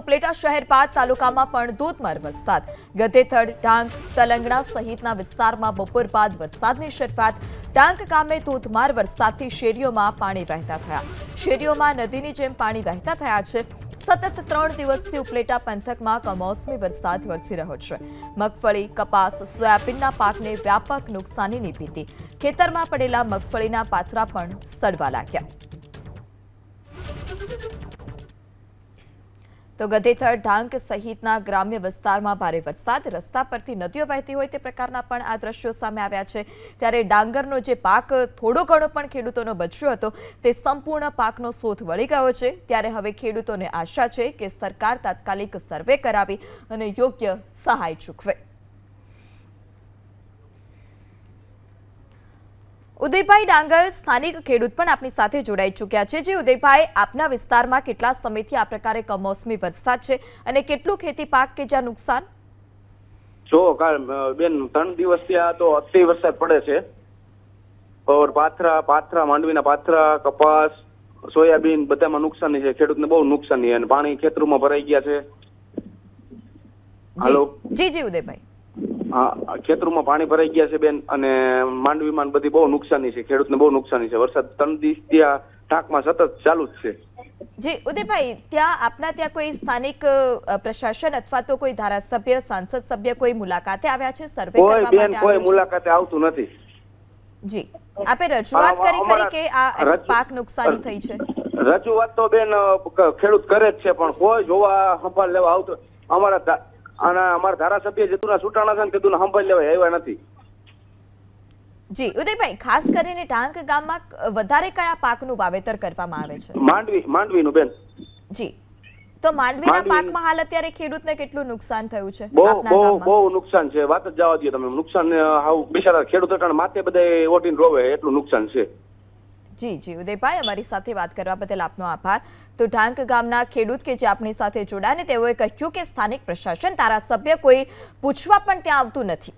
ઉપલેટા શહેર બાદ તાલુકામાં પણ ધોધમાર વરસાદ. ગધેથડ ડાંગ તલંગણા સહિતના વિસ્તારમાં બપોર બાદ વરસાદની શરૂઆત. ડાંગ ગામે ધોધમાર વરસાદથી શેરીઓમાં પાણી વહેતા થયા. શેરીઓમાં નદીની જેમ પાણી વહેતા થયા છે. સતત ત્રણ દિવસથી ઉપલેટા પંથકમાં કમોસમી વરસાદ વરસી રહ્યો છે. મગફળી, કપાસ, સોયાબીનના પાકને વ્યાપક નુકસાનીની ભીતિ. ખેતરમાં પડેલા મગફળીના પાથરા પણ સડવા લાગ્યા. તો ગધેથર ઢાંક સહિતના ગ્રામ્ય વિસ્તારમાં ભારે વરસાદ. રસ્તા પરથી નદીઓ વહેતી હોય તે પ્રકારના પણ આ દ્રશ્યો સામે આવ્યા છે. ત્યારે ડાંગરનો જે પાક થોડો ઘણો પણ ખેડૂતોનો બચ્યો હતો, તે સંપૂર્ણ પાકનો શોધ વળી ગયો છે. ત્યારે હવે ખેડૂતોને આશા છે કે સરકાર તાત્કાલિક સર્વે કરાવી અને યોગ્ય સહાય ચૂકવે. ઉદયભાઈ ડાંગર સ્થાનિક ખેડૂત પણ આપણી સાથે જોડાઈ ચૂક્યા છે. જે ઉદયભાઈ આપના વિસ્તારમાં કેટલા સમયથી આ પ્રકારે કમોસમી વરસાદ છે અને કેટલું ખેતી પાક કે જ્યાં નુકસાન? જો બેન ત્રણ દિવસ ત્યાં તો અતિ વરસાદ પડે છે. ઓર પાથરા પાથરા માંડવીના પાથરા કપાસ સોયાબીન બધામાં નુકસાની છે. ખેડૂતને બહુ નુકસાની અને પાણી ખેતરોમાં ભરાઈ ગયા છે. હાલો. જી જી ઉદયભાઈ. હા ખેતરોમાં પાણી ભરાઈ ગયા છે બેન અને માંડવીમાં બધી બહુ નુકસાની છે ખેડૂતને બહુ નુકસાની છે. વરસાદ ત્રણ દિવસથી આ ટાંકમાં સતત ચાલુ જ છે. જી ઉદયભાઈ ત્યાં આપના ત્યાં કોઈ સ્થાનિક પ્રશાસન અથવા તો કોઈ ધારાસભ્ય સાંસદ સભ્ય કોઈ મુલાકાતે આવ્યા છે? સર્વે કોઈ કરવા બેન માટે કોઈ આવ્યું છે? મુલાકાતે આવતું નથી. જી. આપે રજૂઆત કરી ખરી કે આ પાક નુકસાની થઈ છે? રજૂઆત તો બેન ખેડૂત કરે જ છે પણ કોઈ જોવા સંભાળ લેવા આવતો અમારા અને અમારા ધારાસભ્ય જેતુના સુટાણા છે ને તેતુના સંભાળ લેવાય આવ્યા નથી. જી ઉદયભાઈ ખાસ કરીને ટાંક ગામમાં વધારે કયા પાકનું વાવેતર કરવામાં આવે છે? માંડવી માંડવીનું બેન. જી તો માંડવીના માંડવી- પાકમાં હાલ અત્યારે ખેડૂતને કેટલું નુકસાન થયું છે બહુ બહુ બહુ નુકસાન છે. વાત જ જવા દઈએ તમે. નુકસાન હાવ બિચારા ખેડૂત માથે બધા ઓટીને રોવે એટલું નુકસાન છે. જી જી, ઉદયભાઈ, અમારી સાથે વાત કરવા બદલ આપનો આભાર. તો ઢાંક ગામના ખેડૂત કે જે આપણી સાથે જોડાયા ને તેઓએ કહ્યું કે સ્થાનિક પ્રશાસન, ધારાસભ્ય કોઈ પૂછવા પણ ત્યાં આવતું નથી.